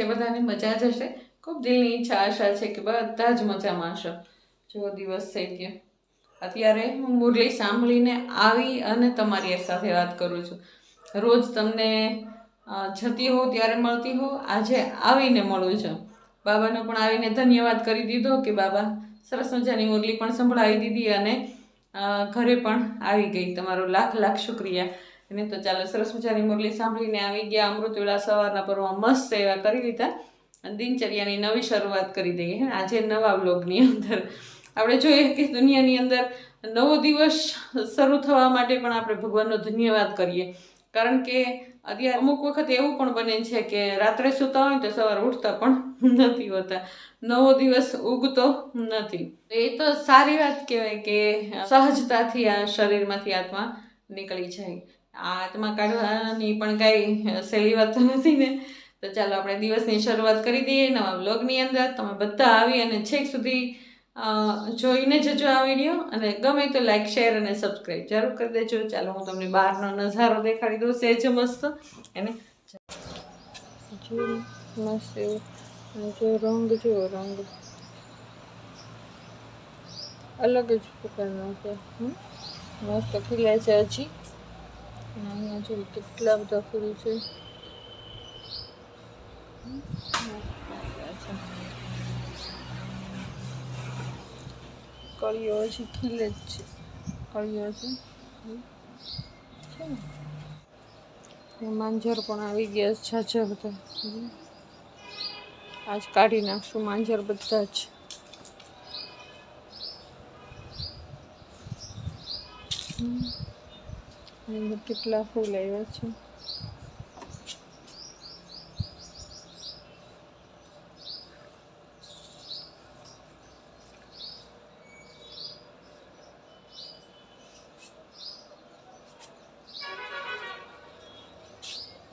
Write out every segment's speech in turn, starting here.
છે, બધાને મજા જ હશે. ખૂબ દિલની ઈચ્છા, આશા છે કે બધા જ મજામાં હશો. જો દિવસ થઈ ગયો. અત્યારે હું મુરલી સાંભળીને આવી અને તમારી સાથે વાત કરું છું. રોજ તમને જતી હોઉં ત્યારે મળતી હોઉં. આજે આવીને મળું છું. બાબાનો પણ આવીને ધન્યવાદ કરી દીધો કે બાબા, સરસ મજાની મુરલી પણ સંભળાવી દીધી અને ઘરે પણ આવી ગઈ. તમારો લાખ લાખ શુક્રિયા. એને તો ચાલો સરસ મજાની મુરલી સાંભળીને આવી ગયા અમૃતવેળા સવારના પર્વમાં મસ્ત એવા કરી લીધા અને દિનચર્યાની નવી શરૂઆત કરી દઈએ હે, આજે નવા બ્લોગની અંદર. આપણે જોઈએ કે દુનિયાની અંદર નવો દિવસ શરૂ થવા માટે પણ આપણે ભગવાનનો ધન્યવાદ કરીએ. કારણ કે અત્યારે અમુક વખત એવું પણ બને છે કે રાત્રે સૂતા હોય તો સવારે ઉઠતા પણ નથી હોતા. નવો દિવસ ઉગતો નથી. એ તો સારી વાત કહેવાય કે સહજતાથી આ શરીરમાંથી આત્મા નીકળી જાય. આત્મા કાઢવાની પણ કાંઈ સહેલી વાત તો નથી ને. તો ચાલો આપણે દિવસની શરૂઆત કરી દઈએ નવા બ્લોગની અંદર. તમે બધા આવી અને છેક સુધી જોઈને જજો આ વીડિયો. અને ગમે તો લાઇક શેર અને સબસ્ક્રાઈબ જરૂર કરી દેજો. ચાલો હું તમને બહારનો નજારો દેખાડી દઉં. સહેજ મસ્ત. એને મસ્ત જો રંગ જો રંગ. અલગ જ પ્રકારનો છે? મસ્ત ખીલે છે હજી. અહીંયા જોઈ કેટલા બધા ફૂલ છે કળીઓ છે. ખીલે જ છે કળીઓ છે છે ને માંજર પણ આવી ગયા છે છાછા બધા આજ કાઢી નાખશું માંજર બધા જ હમ. કેટલા ફૂલ આવ્યા છે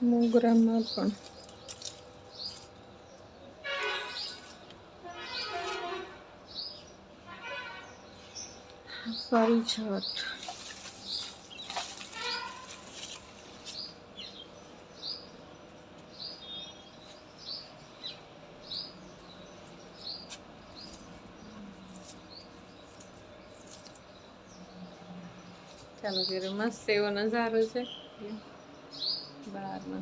મોગરામાં પણ સારી છત ચાલો મસ્ત એવો નજારો છે. બહારનો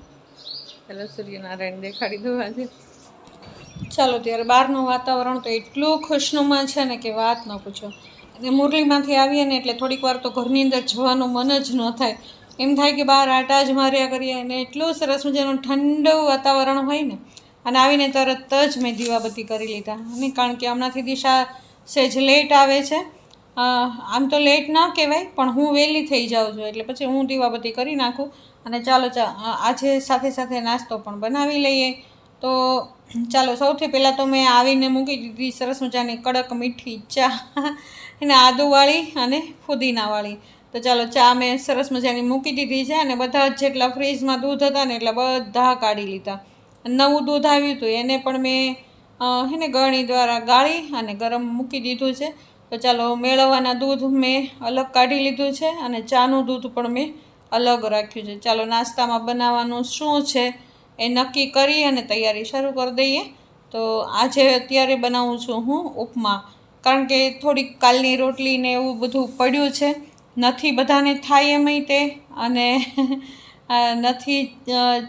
ચાલો સૂર્યનારાયણ દેખાડી દઉં આજે ચાલો, ત્યારે બહારનું વાતાવરણ તો એટલું ખુશનુમા છે ને કે વાત ન પૂછો. અને મુરલીમાંથી આવીએ ને એટલે થોડીક વાર તો ઘરની અંદર જવાનું મન જ ન થાય. એમ થાય કે બહાર આટા જ માર્યા કરીએ અને એટલું સરસ મજાનું ઠંડુ વાતાવરણ હોય ને. અને આવીને તરત જ મેં દીવાબત્તી કરી લીધા. અને કારણ કે હમણાંથી દિશા સેજ લેટ આવે છે. આમ તો લેટ ના કહેવાય, પણ હું વહેલી થઈ જાઉં છું, એટલે પછી હું દીવાબત્તી કરી નાખું અને ચાલો આજે સાથે સાથે નાસ્તો પણ બનાવી લઈએ. તો ચાલો, સૌથી પહેલાં તો મેં આવીને મૂકી દીધી સરસ મજાની કડક મીઠી ચા, એને આદુવાળી અને ફુદીનાવાળી. તો ચાલો, ચા મેં સરસ મજાની મૂકી દીધી છે અને બધા જ જેટલા ફ્રીજમાં દૂધ હતા ને એટલા બધા કાઢી લીધા. નવું દૂધ આવ્યું હતું, એને પણ મેં હે ને ગળણી દ્વારા ગાળી અને ગરમ મૂકી દીધું છે. તો ચાલો મેળવવાના દૂધ મેં અલગ કાઢી લીધું છે અને ચાનું દૂધ પણ મેં અલગ રાખ્યું છે. ચાલો નાસ્તામાં બનાવવાનું શું છે એ નક્કી કરી અને તૈયારી શરૂ કરી દઈએ. તો આજે અત્યારે બનાવું છું હું ઉપમા. કારણ કે થોડીક કાલની રોટલી ને એવું બધું પડ્યું છે. નથી બધાને થાય એમય તે અને નથી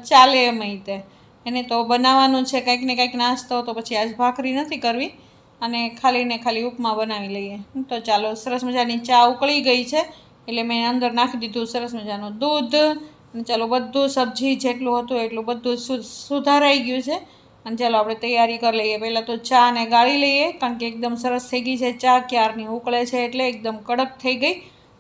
ચાલે એમય તે. એને તો બનાવવાનું છે, કંઈક ને કંઈક નાસ્તો તો પછી આજ ભાખરી નથી કરવી. અને ખાલી ને ખાલી ઉપમા બનાવી લઈએ. તો ચાલો સરસ મજાની ચા ઉકળી ગઈ છે. એટલે મેં અંદર નાખી દીધું સરસ મજાનું દૂધ. અને ચાલો બધું સબ્જી જેટલું હતું એટલું બધું સુધારાઈ ગયું છે. અને ચાલો આપણે તૈયારી કરી લઈએ. પહેલાં તો ચા ને ગાળી લઈએ, કારણ કે એકદમ સરસ થઈ ગઈ છે ચા. ક્યારની ઉકળે છે એટલે એકદમ કડક થઈ ગઈ.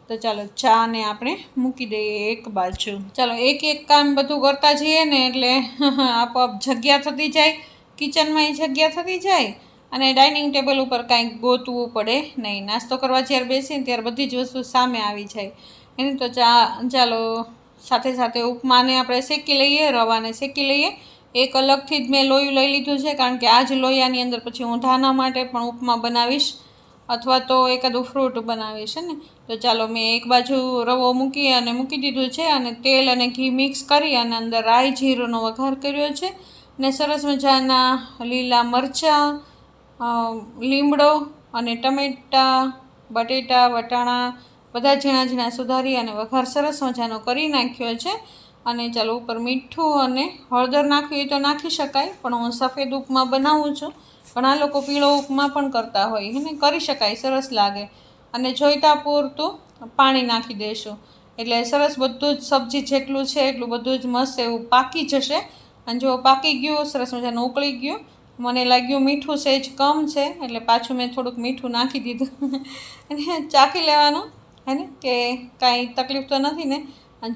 તો ચાલો ચા ને આપણે મૂકી દઈએ એક બાજુ. ચાલો એક એક કામ બધું કરતા જઈએ ને એટલે આપોઆપ જગ્યા થતી જાય. કિચનમાં એ જગ્યા થતી જાય. અને ડાઇનિંગ ટેબલ ઉપર કાંઈક ગોતવું પડે નહીં. નાસ્તો કરવા જ્યારે બેસીને ત્યારે બધી જ વસ્તુ સામે આવી જાય. એની તો ચા, ચાલો, સાથે સાથે ઉપમાને આપણે શેકી લઈએ, રવાને શેકી લઈએ. એક અલગથી જ મેં લોયું લઈ લીધું છે, કારણ કે આ જ લોયાની અંદર પછી હું ધાના માટે પણ ઉપમા બનાવીશ અથવા તો એકાદું ફ્રૂટ બનાવીશ ને? તો ચાલો મેં એક બાજુ રવો મૂકી અને મૂકી દીધું છે અને તેલ અને ઘી મિક્સ કરી અને અંદર રાઈ જીરુંનો વઘાર કર્યો છે. ને સરસ મજાના લીલા મરચાં લીમડો અને ટમેટાં, બટેટા, વટાણા બધા ઝીણા ઝીણા સુધારી અને વઘાર સરસ મજાનો કરી નાખ્યો છે. અને ચાલો ઉપર મીઠું અને હળદર નાખવી તો નાખી શકાય, પણ હું સફેદ ઉપમા બનાવું છું. ઘણા લોકો પીળો ઉપમા પણ કરતા હોય એને કરી શકાય, સરસ લાગે. અને જોઈતા પૂરતું પાણી નાખી દઈશું એટલે સરસ બધું જ સબ્જી જેટલું છે એટલું બધું જ મસ્ત એવું પાકી જશે. અને જો પાકી ગયું, સરસ મજાનું ઉકળી ગયું મને લાગ્યું મીઠું સહેજ કમ છે, એટલે પાછું મેં થોડુંક મીઠું નાખી દીધું. અને ચાખી લેવાનું, હે ને? કે કાંઈ તકલીફ તો નથી ને?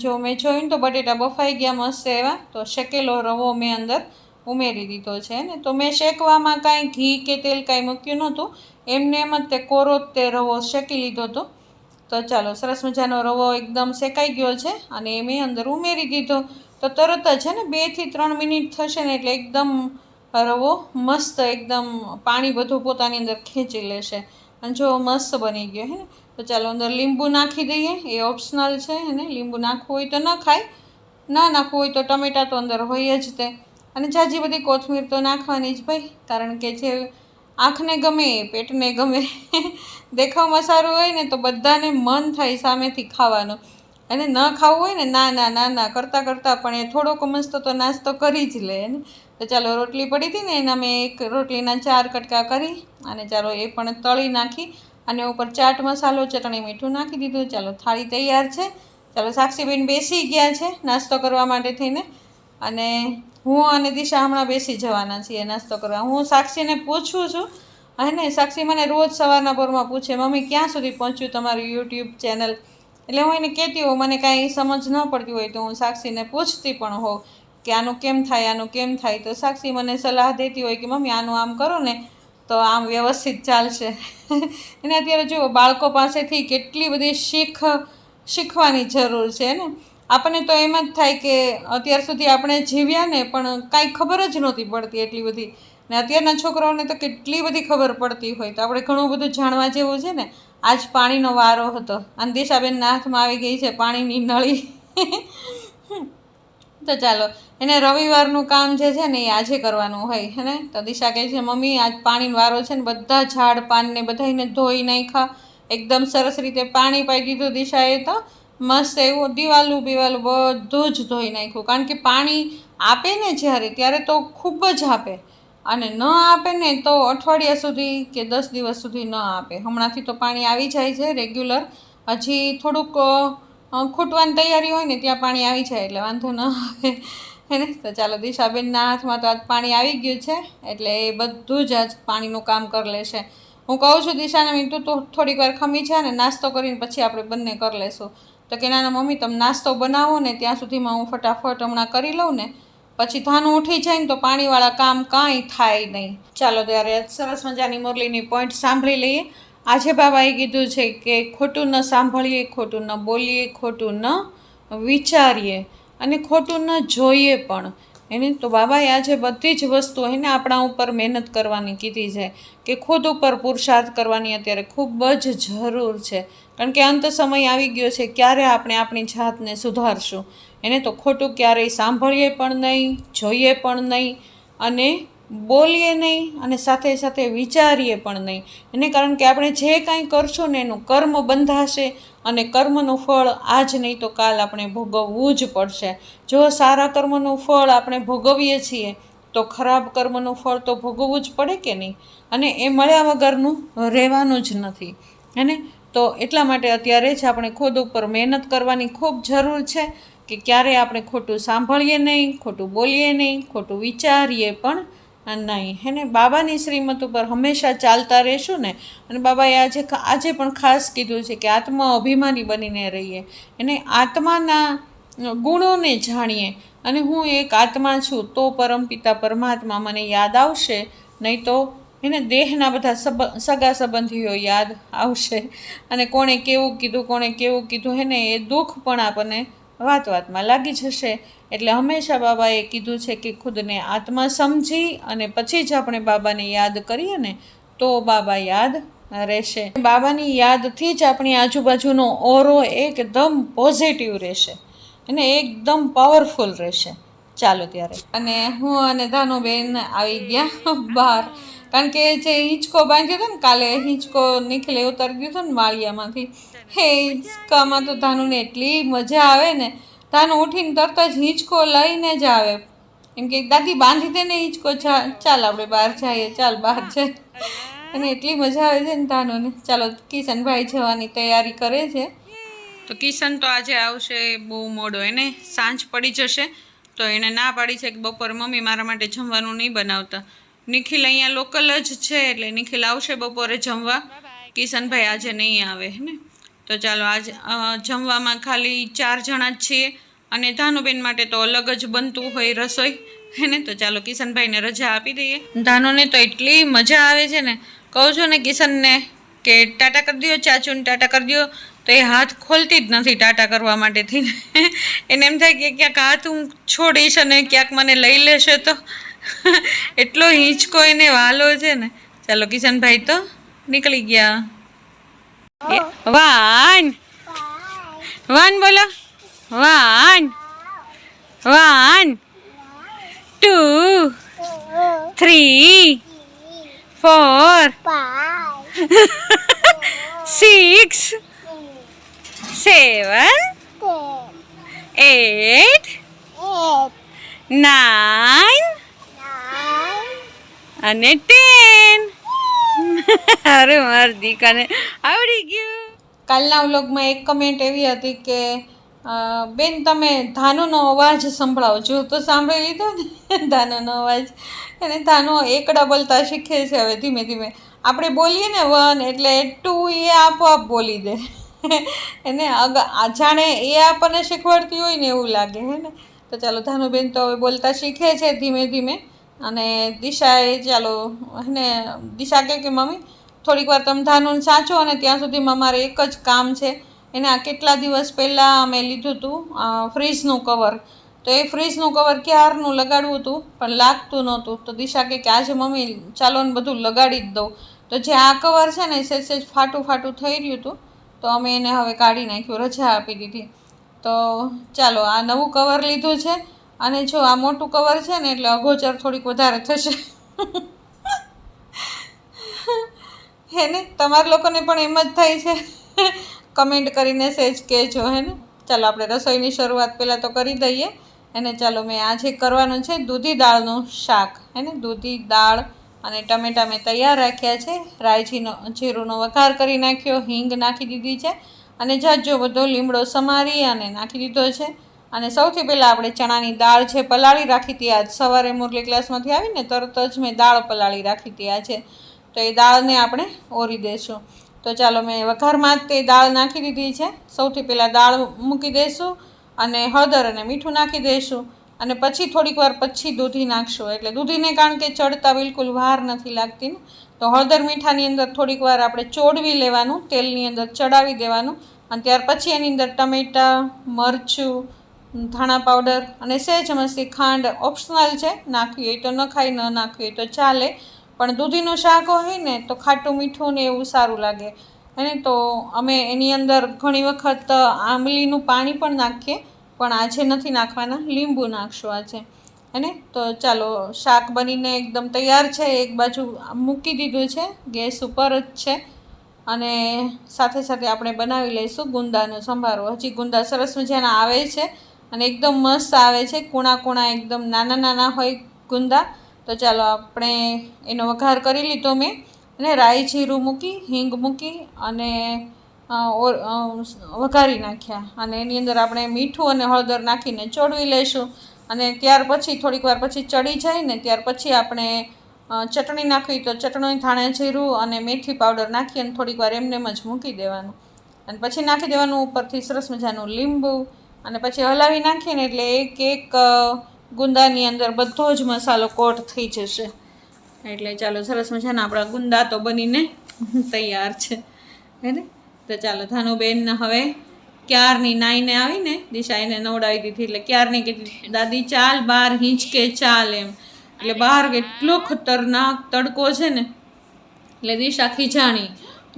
જો મેં જોયું તો બટેટા બફાઈ ગયા મસ્ત એવા, તો શેકેલો રવો મેં અંદર ઉમેરી દીધો છે ને? તો મેં શેકવામાં કાંઈ ઘી કે તેલ કાંઈ મૂક્યું નહોતું. એમને એમ જ તે કોરો તે રવો શેકી લીધો હતો. તો ચાલો, સરસ મજાનો રવો એકદમ શેકાઈ ગયો છે અને એ મેં અંદર ઉમેરી દીધો. તો તરત જ છે ને, બેથી ત્રણ મિનિટ થશે ને એટલે એકદમ રવો મસ્ત એકદમ પાણી બધું પોતાની અંદર ખેંચી લેશે. અને જો મસ્ત બની ગયો હે ને, તો ચાલો અંદર લીંબુ નાખી દઈએ. એ ઓપ્શનલ છે એને લીંબુ નાખવું હોય તો ન ખાય, ના નાખવું હોય તો ટમેટાં તો અંદર હોય જ તે. અને જાજી બધી કોથમીર તો નાખવાની જ ભાઈ, કારણ કે જે આંખને ગમે, પેટને ગમે, દેખાવમાં સારું હોય ને તો બધાને મન થાય સામેથી ખાવાનું. અને ન ખાવું હોય ને, ના ના ના ના, કરતાં કરતાં પણ એ થોડોક મસ્ત તો નાસ્તો કરી જ લે ને. તો ચાલો રોટલી પડી હતી ને એના મેં એક રોટલીના ચાર કટકા કરી અને ચાલો એ પણ તળી નાખી અને ઉપર ચાટ મસાલો, ચટણી મીઠું નાખી દીધું. ચાલો થાળી તૈયાર છે. ચાલો સાક્ષીબેન બેસી ગયા છે નાસ્તો કરવા માટે થઈને. અને હું અને દિશા હમણાં બેસી જવાના છીએ નાસ્તો કરવા. હું સાક્ષીને પૂછું છું, હે ને, સાક્ષી મને રોજ સવારના પોરમાં પૂછે, મમ્મી, ક્યાં સુધી પહોંચ્યું તમારું યુટ્યુબ ચેનલ? એટલે હું એને કહેતી હોઉં, મને કાંઈ સમજ ન પડતી હોય તો હું સાક્ષીને પૂછતી પણ હોઉં. કે આનું કેમ થાય, આનું કેમ થાય? તો સાક્ષી મને સલાહ દેતી હોય કે, મમ્મી, આનું આમ કરો ને, તો આમ વ્યવસ્થિત ચાલશે. અને અત્યારે જુઓ બાળકો પાસેથી કેટલી બધી શીખ, શીખવાની જરૂર છે ને? આપણને તો એમ જ થાય કે અત્યાર સુધી આપણે જીવ્યા ને, પણ કાંઈ ખબર જ નહોતી પડતી એટલી બધી. ને અત્યારના છોકરાઓને તો કેટલી બધી ખબર પડતી હોય. તો આપણે ઘણું બધું જાણવા જેવું છે ને, આજ પાણીનો વારો હતો. અને દિશાબેનના હાથમાં આવી ગઈ છે પાણીની નળી. તો ચાલો, એને રવિવારનું કામ જે છે ને એ આજે કરવાનું હોય, હે ને? તો દિશા કહે છે, મમ્મી, આજ પાણીનો વારો છે ને, બધા ઝાડ પાનને બધાને ધોઈ નાખ્યા, એકદમ સરસ રીતે પાણી પાઈ દીધું દિશાએ તો મસ્ત એવું દિવાલું બિવાલું બધું જ ધોઈ નાખ્યું. કારણ કે પાણી આપે ને જ્યારે, ત્યારે તો ખૂબ જ આપે. અને ન આપે ને તો અઠવાડિયા સુધી કે દસ દિવસ સુધી ન આપે. હમણાંથી તો પાણી આવી જાય છે, રેગ્યુલર. હજી થોડુંક ખૂટવાની તૈયારી હોય ને ત્યાં પાણી આવી જાય એટલે વાંધો ન આવે. હે ને? તો ચાલો દિશાબેનના હાથમાં તો આજ પાણી આવી ગયું છે, એટલે એ બધું જ આજ પાણીનું કામ કરી લેશે. હું કહું છું દિશાને મેં તું તો થોડીક વાર ખમી છે ને નાસ્તો કરીને પછી આપણે બંને કરી લેશું. તો કે નાના મમ્મી, તમે નાસ્તો બનાવો ને ત્યાં સુધીમાં હું ફટાફટ હમણાં કરી લઉં ને, પછી ધાનું ઉઠી જાય ને તો પાણીવાળા કામ કાંઈ થાય નહીં. ચાલો ત્યારે સરસ મજાની મુરલીની પોઈન્ટ સાંભળી લઈએ. આજે બાબાએ કીધું છે કે ખોટું ન સાંભળીએ, ખોટું ન બોલીએ, ખોટું ન વિચારીએ અને ખોટું ન જોઈએ પણ. એને તો બાબાએ આજે બધી જ વસ્તુ એને આપણા ઉપર મહેનત કરવાની કીધી છે કે ખુદ ઉપર પુરુષાર્થ કરવાની અત્યારે ખૂબ જ જરૂર છે. કારણ કે અંત સમય આવી ગયો છે, ક્યારે આપણે આપણી જાતને સુધારશું? એને તો ખોટું ક્યારેય સાંભળીએ પણ નહીં, જોઈએ પણ નહીં અને બોલીએ નહીં અને સાથે સાથે વિચારીએ પણ નહીં. એને કારણ કે આપણે જે કાંઈ કરશું ને એનું કર્મ બંધાશે અને કર્મનું ફળ આજ નહીં તો કાલ આપણે ભોગવવું જ પડશે. જો સારા કર્મનું ફળ આપણે ભોગવીએ છીએ, તો ખરાબ કર્મનું ફળ તો ભોગવવું જ પડે કે નહીં? અને એ મળ્યા વગરનું રહેવાનું જ નથી. હેને તો એટલા માટે અત્યારે જ આપણે ખુદ ઉપર મહેનત કરવાની ખૂબ જરૂર છે કે ક્યારે આપણે ખોટું સાંભળીએ નહીં, ખોટું બોલીએ નહીં, ખોટું વિચારીએ પણ નહીં. હે ને, બાબાની શ્રીમત ઉપર હંમેશા ચાલતા રહેશું ને? અને બાબાએ આજે આજે પણ ખાસ કીધું છે કે આત્મા અભિમાની બનીને રહીએ. એને આત્માના ગુણોને જાણીએ. અને હું એક આત્મા છું, તો પરમપિતા પરમાત્મા મને યાદ આવશે. નહીં તો એને દેહના બધા સગા સંબંધીઓ યાદ આવશે. અને કોણે કેવું કીધું, કોણે કેવું કીધું, હે ને, એ દુઃખ પણ આપણને વાત વાતમાં લાગી જશે. એટલે હંમેશા બાબાએ કીધું છે કે ખુદને આત્મા સમજી અને પછી જ આપણે બાબાને યાદ કરીએ ને, તો બાબા યાદ રહેશે. બાબાની યાદથી જ આપણી આજુબાજુનો ઓરો એકદમ પોઝિટિવ રહેશે અને એકદમ પાવરફુલ રહેશે. ચાલો ત્યારે. અને હું અને ધાનુબેન આવી ગયા બહાર કારણ કે જે હિંચકો બાંધ્યો હતો ને, કાલે હિંચકો નીકળે, ઉતારી દીધો ને માળિયામાંથી. હે હિંચકામાં તો ધાનુને એટલી મજા આવે ને, ધાનુ ઉઠીને તરત જ હિંચકો લઈને જ આવે. એમ કે, દાદી, બાંધી દે ને હિંચકો ચાલ આપણે બહાર જઈએ, ચાલ બહાર જઈએ. અને એટલી મજા આવે છે ને ધાનુને. ચાલો, કિશનભાઈ જવાની તૈયારી કરે છે. તો કિશન તો આજે આવશે બહુ મોડો, એને સાંજ પડી જશે. તો એણે ના પાડી છે કે બપોર મમ્મી મારા માટે જમવાનું નહીં બનાવતા. નિખિલ અહીંયા લોકલ જ છે એટલે નિખિલ આવશે બપોરે જમવા. કિશનભાઈ આજે નહીં આવે ને? તો ચાલો આજ જમવામાં ખાલી ચાર જણા જ છીએ અને ધાનુબેન માટે તો અલગ જ બનતું હોય રસોઈ, હે ને? તો ચાલો કિશનભાઈને રજા આપી દઈએ. ધાનુને તો એટલી મજા આવે છે ને. કહું છું ને કિશનને કે ટાટા કરી દો ચાચુને ટાટા કરી દો તો એ હાથ ખોલતી જ નથી ટાટા કરવા માટેથી એને એમ થાય કે ક્યાંક હાથ હું છોડીશ અને ક્યાંક મને લઈ લેશે તો. એટલો હિંચકો એને વાલો છે ને. ચાલો કિશનભાઈ તો નીકળી ગયા. વન. વન બોલો. One. One. Two three four six seven eight nine અને ટેન. અરે, મારી દીકાને આવડી ગયું. કાલના વ્લોગમાં એક કમેન્ટ એવી હતી કે બેન, તમે ધાનુનો અવાજ સંભળાવો. છો તો સાંભળી લીધો ને, ધાનુનો અવાજ. અને ધાનુ એકડા બોલતા શીખે છે હવે ધીમે ધીમે. આપણે બોલીએ ને વન એટલે ટુ એ આપોઆપ બોલી દે. એને જાણે એ આપણને શીખવાડતી હોય ને એવું લાગે, હે ને? તો ચાલો, ધાનુબેન તો હવે બોલતા શીખે છે ધીમે ધીમે. અને દિશાએ ચાલો એને દિશા કહે કે, મમ્મી, થોડીક વાર તમે ધાનુને સાચો અને ત્યાં સુધીમાં મારે એક જ કામ છે. એને આ કેટલા દિવસ પહેલાં અમે લીધું હતું ફ્રીજનું કવર. તો એ ફ્રીજનું કવર ક્યારનું લગાડવું હતું પણ લાગતું નહોતું. તો દિશા કહે કે, આજે મમ્મી, ચાલો ને બધું લગાડી જ દઉં. તો જે આ કવર છે ને સેજ સેજ ફાટું ફાટું થઈ રહ્યું હતું. તો અમે એને હવે કાઢી નાખ્યું, રજા આપી દીધી. તો ચાલો, આ નવું કવર લીધું છે. અને જો આ મોટું કવર છે ને, એટલે અગોચર થોડીક વધારે થશે. હે ને? તમારા લોકોને પણ એમ જ થાય છે. કમેન્ટ કરીને સેજ કહેજો, હે ને? ચાલો, આપણે રસોઈની શરૂઆત પહેલાં તો કરી દઈએ. અને ચાલો, મેં આજે કરવાનું છે, દૂધી દાળનું શાક, હે ને? દૂધી દાળ અને ટમેટા મેં તૈયાર રાખ્યા છે. રાયજીનો જીરુંનો વઘાર કરી નાખ્યો, હિંગ નાખી દીધી છે. અને જાજો બધો લીમડો સમારી અને નાખી દીધો છે. અને સૌથી પહેલાં આપણે ચણાની દાળ છે, પલાળી રાખી હતી આજ. સવારે મુરલી ક્લાસમાંથી આવીને તરત જ મેં દાળ પલાળી રાખી હતી આજે. તો એ દાળને આપણે ઓરી દઈશું તો ચાલો મેં વઘારમાં જ તે દાળ નાખી દીધી છે. સૌથી પહેલાં દાળ મૂકી દઈશું અને હળદર અને મીઠું નાખી દઈશું અને પછી થોડીક વાર પછી દૂધી નાખશું. એટલે દૂધીને કારણ કે ચડતા બિલકુલ વાર નથી લાગતી તો હળદર મીઠાની અંદર થોડીક વાર આપણે ચોડવી લેવાનું, તેલની અંદર ચડાવી દેવાનું. અને ત્યાર પછી એની અંદર ટમેટાં, મરચું ધાણા પાવડર અને સહેજ મસ્તી ખાંડ ઓપ્શનલ છે. હોય તો ન ખાઈ ન હોય તો ચાલે. પણ દૂધીનું શાક હોય ને તો ખાટું મીઠું ને એવું સારું લાગે. અને તો અમે એની અંદર ઘણી વખત આંબલીનું પાણી પણ નાખીએ. પણ આજે નથી નાખવાના, લીંબુ નાખશું આજે. હેને તો ચાલો, શાક બનીને એકદમ તૈયાર છે. એક બાજુ મૂકી દીધું છે, ગેસ ઉપર જ છે. અને સાથે સાથે આપણે બનાવી લઈશું ગુંદાનો સંભારો. હજી ગુંદા સરસ મજાના આવે છે. અને એકદમ મસ્ત આવે છે, કૂણા કૂણા એકદમ નાના નાના હોય ગુંદા. તો ચાલો આપણે એનો વઘાર કરી લીધો મેં. અને રાઈ જીરું મૂકી, હિંગ મૂકી અને વઘારી નાખ્યા. અને એની અંદર આપણે મીઠું અને હળદર નાખીને ચોડવી લઈશું. અને ત્યાર પછી, થોડીક વાર પછી ચડી જાય ને, ત્યાર પછી આપણે ચટણી નાખવી. તો ચટણી થાણે જીરું અને મેથી પાવડર નાખી અને થોડીક વાર એમને જ મૂકી દેવાનું. અને પછી નાખી દેવાનું ઉપરથી સરસ મજાનું લીંબુ. અને પછી હલાવી નાખીએ ને એટલે એક એક ગુંદાની અંદર બધો જ મસાલો કોટ થઈ જશે. એટલે ચાલો સરસ મજાના આપણા ગુંદા તો બનીને તૈયાર છે. હે ને? તો ચાલો ધાનુબેન હવે ક્યારની નાઈને આવીને દિશા એને નવડાવી દીધી. એટલે ક્યારની કેટલી દાદી, ચાલ બહાર હિંચકે ચાલ એમ. એટલે બહાર કેટલો ખતરનાક તડકો છે ને. એટલે દિશા ખીજાણી.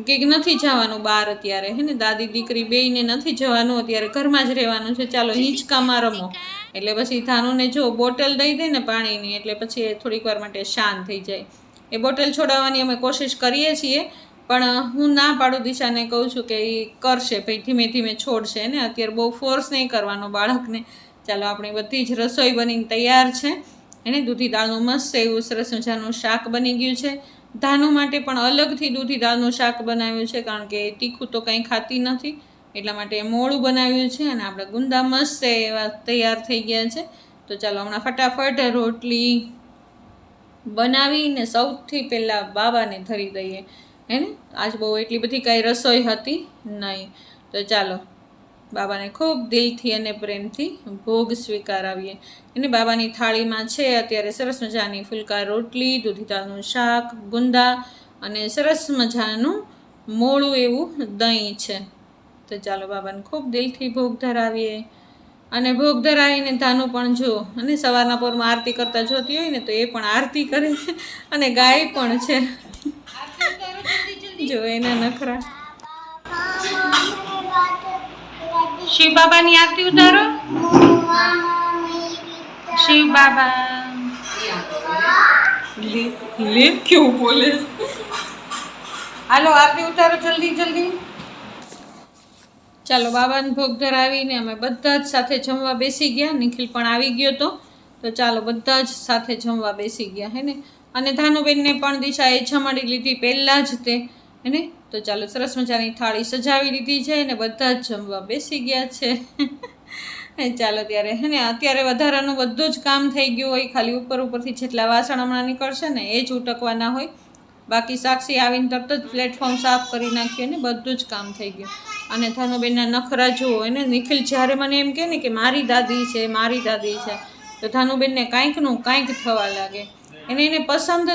કે નથી જવાનું બહાર અત્યારે, હે ને? દાદી, દીકરી, બેયને નથી જવાનું અત્યારે, ઘરમાં જ રહેવાનું છે. ચાલો, હિંચકામાં રમો. એટલે પછી ધાનુને જો બોટલ દઈ દે ને પાણીની, એટલે પછી એ થોડીક વાર માટે શાંત થઈ જાય. એ બોટલ છોડાવવાની અમે કોશિશ કરીએ છીએ, પણ હું ના પાડું દિશાને, કહું છું કે એ કરશે ભાઈ, ધીમે ધીમે છોડશે ને? અત્યારે બહુ ફોર્સ નહીં કરવાનો બાળકને. ચાલો, આપણી બધી જ રસોઈ બનીને તૈયાર છે. એને દૂધી દાળનું મસ્ત એવું સરસ મજાનું શાક બની ગયું છે. ધાનુ માટે પણ અલગથી દૂધી દાળનું શાક બનાવ્યું છે, કારણ કે તીખું તો કંઈ ખાતી નથી. એટલા માટે મોળું બનાવ્યું છે અને આપણે ગુંદા મસ્ત એવા તૈયાર થઈ ગયા છે. તો ચાલો હમણાં ફટાફટ રોટલી બનાવીને સૌથી પહેલાં બાબાને ધરી દઈએ. હે ને? આજ બહુ એટલી બધી કાંઈ રસોઈ હતી નહીં. તો ચાલો બાબાને ખૂબ દિલથી અને પ્રેમથી ભોગ સ્વીકારાવીએ. અને બાબાની થાળીમાં છે અત્યારે સરસ મજાની ફુલકા રોટલી દૂધી દાળનું શાક ગુંદા અને સરસ મજાનું મોળું એવું દહીં છે. તો ચાલો બાબાને ખૂબ દિલથી ભોગ ધરાવીએ. અને ભોગ ધરાવીને ધાનું પણ જો અને સવારના પોરમાં આરતી કરતા જોતી હોય ને તો એ પણ આરતી કરે છે અને ગાય પણ છે. જો એના નખરા. શિવ બાબાની આરતી ઉતારો. શિવ બાબા લે કેવું બોલે? હાલો આરતી ઉતારો જલ્દી જલ્દી. ચાલો બાબાને ભોગ ધરાવીને અમે બધા જ સાથે જમવા બેસી ગયા. નિખિલ પણ આવી ગયો તો. તો ચાલો બધા જ સાથે જમવા બેસી ગયા હે ને? અને ધાનુબેનને પણ દિશાએ જમાડી લીધી પહેલાં જ તે હે ને? તો ચાલો સરસ મજાની થાળી સજાવી દીધી છે અને બધા જ જમવા બેસી ગયા છે. ચાલો ત્યારે હે ને, અત્યારે વધારાનું બધું જ કામ થઈ ગયું હોય, ખાલી ઉપર ઉપરથી જેટલા વાસણ હમણાં નીકળશે ને, એ જ ઉટકવાના હોય. બાકી સાક્ષી આવીને તરત જ પ્લેટફોર્મ સાફ કરી નાખ્યું ને, બધું જ કામ થઈ ગયું. અને ધનુબેનના નખરા જુઓ, એને નિખિલ જ્યારે મને એમ કહે ને કે મારી દાદી છે, મારી દાદી છે, તો ધાનુબેનને કાંઈકનું કાંઈક થવા લાગે. એને એને પસંદ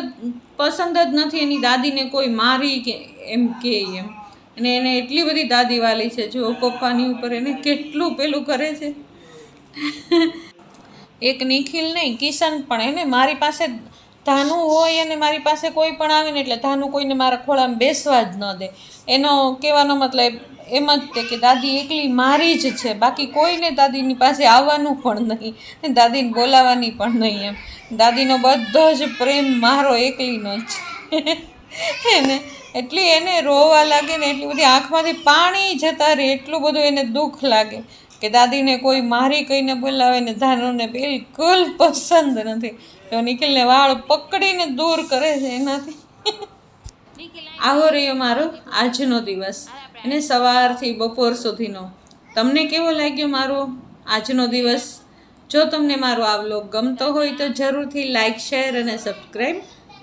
પસંદ જ નથી એની દાદીને કોઈ મારી કે એમ કે એમ. અને એને એટલી બધી દાદી વાલી છે, જો પપ્પાની ઉપર એને કેટલું પેલું કરે છે. એક નિખિલ નહીં, કિશન પણ એને મારી પાસે ધાનુ હોય અને મારી પાસે કોઈ પણ આવે ને એટલે ધાનુ કોઈને મારા ખોળામાં બેસવા જ ન દે. એનો કહેવાનો મતલબ એમ જ તે કે દાદી એકલી મારી જ છે. બાકી કોઈને દાદીની પાસે આવવાનું પણ નહીં દાદીને બોલાવવાની પણ નહીં એમ. દાદીનો બધો જ પ્રેમ મારો એકલીનો જ છે. એને એટલી એને રોવા લાગે ને એટલી બધી આંખમાંથી પાણી જતા રહે, એટલું બધું એને દુઃખ લાગે કે દાદીને કોઈ મારી કહીને બોલાવે ને ધાનુને બિલકુલ પસંદ નથી. તો નિખિલને વાળ પકડીને દૂર કરે છે એનાથી. આવો રહ્યો મારો આજનો દિવસ. અને સવારથી બપોર સુધીનો. તમને કેવો લાગ્યો મારો આજનો દિવસ? જો તમને મારો આ વ્લોગ ગમતો હોય તો જરૂરથી લાઇક શેર અને સબસ્ક્રાઈબ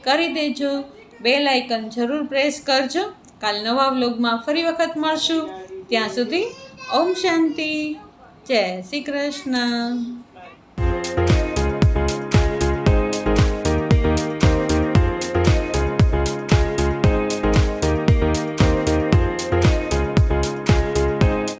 કરી દેજો. બે લાઇકન જરૂર પ્રેસ કરજો. કાલ નવા વ્લોગમાં ફરી વખત મળશું. ત્યાં સુધી ઓમ શાંતિ. જય શ્રી કૃષ્ણ.